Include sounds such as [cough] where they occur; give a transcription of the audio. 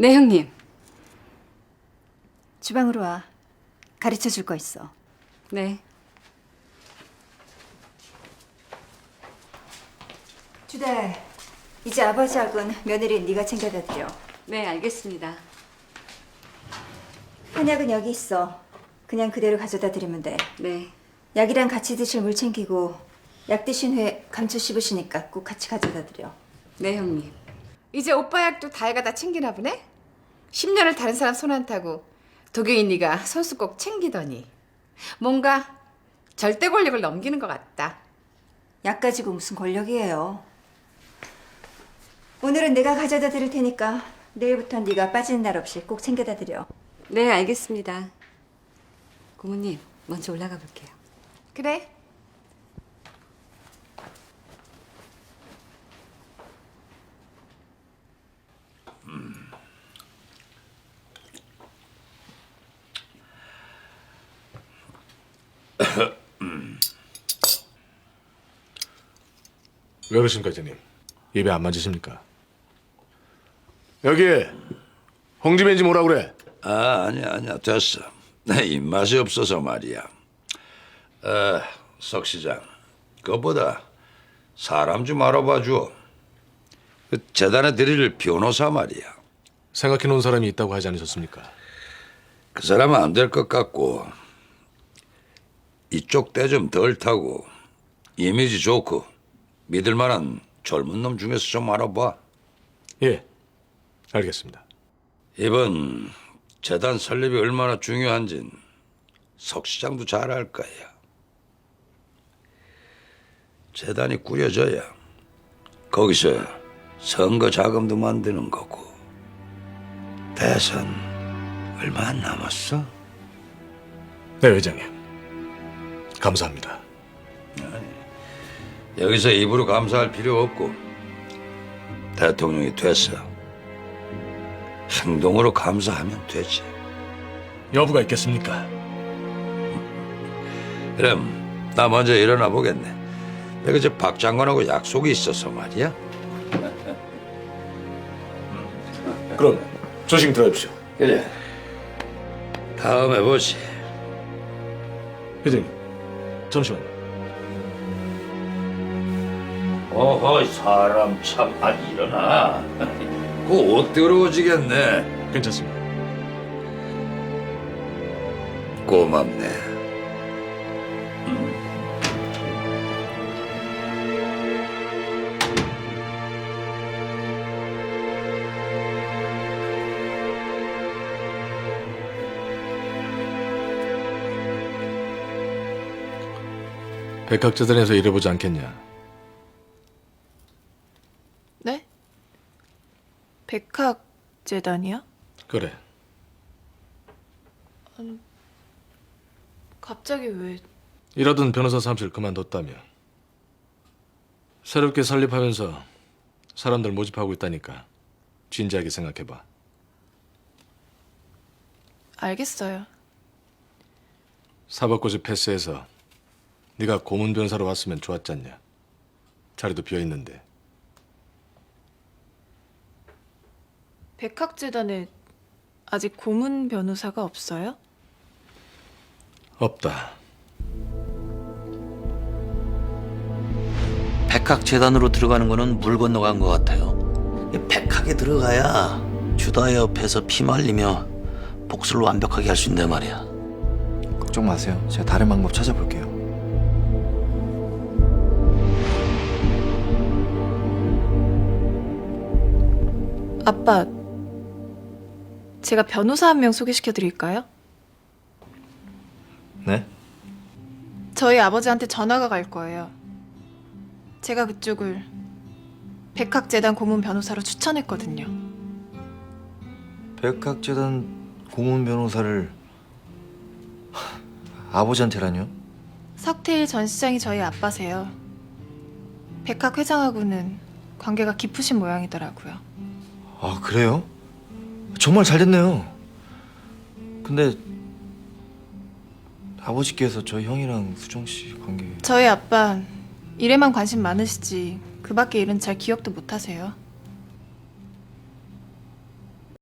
네, 형님. 주방으로 와. 가르쳐 줄 거 있어. 네. 주달, 이제 아버지하고는 며느리 네가 챙겨다 드려. 네, 알겠습니다. 한약은 여기 있어. 그냥 그대로 가져다 드리면 돼. 네. 약이랑 같이 드실 물 챙기고 약 드신 후에 감초 씹으시니까 꼭 같이 가져다 드려. 네, 형님. 이제 오빠 약도 다혜가 다 챙기나 보네? 10년을 다른 사람 손 안 타고 도경이 네가 손수 꼭 챙기더니 뭔가 절대 권력을 넘기는 것 같다. 약 가지고 무슨 권력이에요. 오늘은 내가 가져다 드릴 테니까 내일부터 네가 빠지는 날 없이 꼭 챙겨다 드려. 네, 알겠습니다. 고모님, 먼저 올라가 볼게요. 그래? 왜 그러십니까, 저님? 입에 안 맞으십니까? 여기 홍지맨지 뭐라 그래? 아, 아니야, 아니야, 됐어. 내 입맛이 없어서 말이야. 어, 석 시장, 그것보다 사람 좀 알아봐 줘. 그 재단에 드릴 변호사 말이야. 생각해 놓은 사람이 있다고 하지 않으셨습니까? 그 사람은 안 될 것 같고 이쪽 때 좀 덜 타고 이미지 좋고 믿을 만한 젊은 놈 중에서 좀 알아봐. 예, 알겠습니다. 이번 재단 설립이 얼마나 중요한진 석 시장도 잘 알 거야. 재단이 꾸려져야 거기서 선거 자금도 만드는 거고 대선 얼마 안 남았어? 네, 회장님. 감사합니다. 여기서 입으로 감사할 필요 없고 대통령이 됐어. 행동으로 감사하면 되지. 여부가 있겠습니까? 그럼 나 먼저 일어나 보겠네. 내가 이제 박 장관하고 약속이 있어서 말이야. 그럼 조심 들어주십시오. 그래. 다음에 보지. 회장님, 잠시만요. 어허 사람 참 안 일어나. [laughs] 그옷 더러워지겠네. 괜찮습니다. 고맙네. 백학재단에서 일해보지 않겠냐? 네? 백학 재단이요? 그래. 갑자기 왜? 일하던 변호사 사무실 그만뒀다며. 새롭게 설립하면서 사람들 모집하고 있다니까. 진지하게 생각해봐. 알겠어요. 사법고시 패스해서 네가 고문 변사로 왔으면 좋았잖냐. 자리도 비어 있는데. 백학재단에 아직 고문 변호사가 없어요? 없다. 백학재단으로 들어가는 거는 물 건너간 것 같아요. 이 백학에 들어가야 주다 옆에서 피말리며 복수를 완벽하게 할 수 있단 말이야. 걱정 마세요. 제가 다른 방법 찾아볼게요. 아빠, 제가 변호사 한 명 소개시켜 드릴까요? 네? 저희 아버지한테 전화가 갈 거예요. 제가 그쪽을 백학재단 고문 변호사로 추천했거든요. 백학재단 고문 변호사를 하, 아버지한테라뇨? 석태일 전 시장이 저희 아빠세요. 백학 회장하고는 관계가 깊으신 모양이더라고요. 아 그래요? 정말 잘 됐네요. 근데 아버지께서 저 형이랑 수정 씨 관계 저희 아빠 일에만 관심 많으시지 그 밖에 일은 잘 기억도 못 하세요.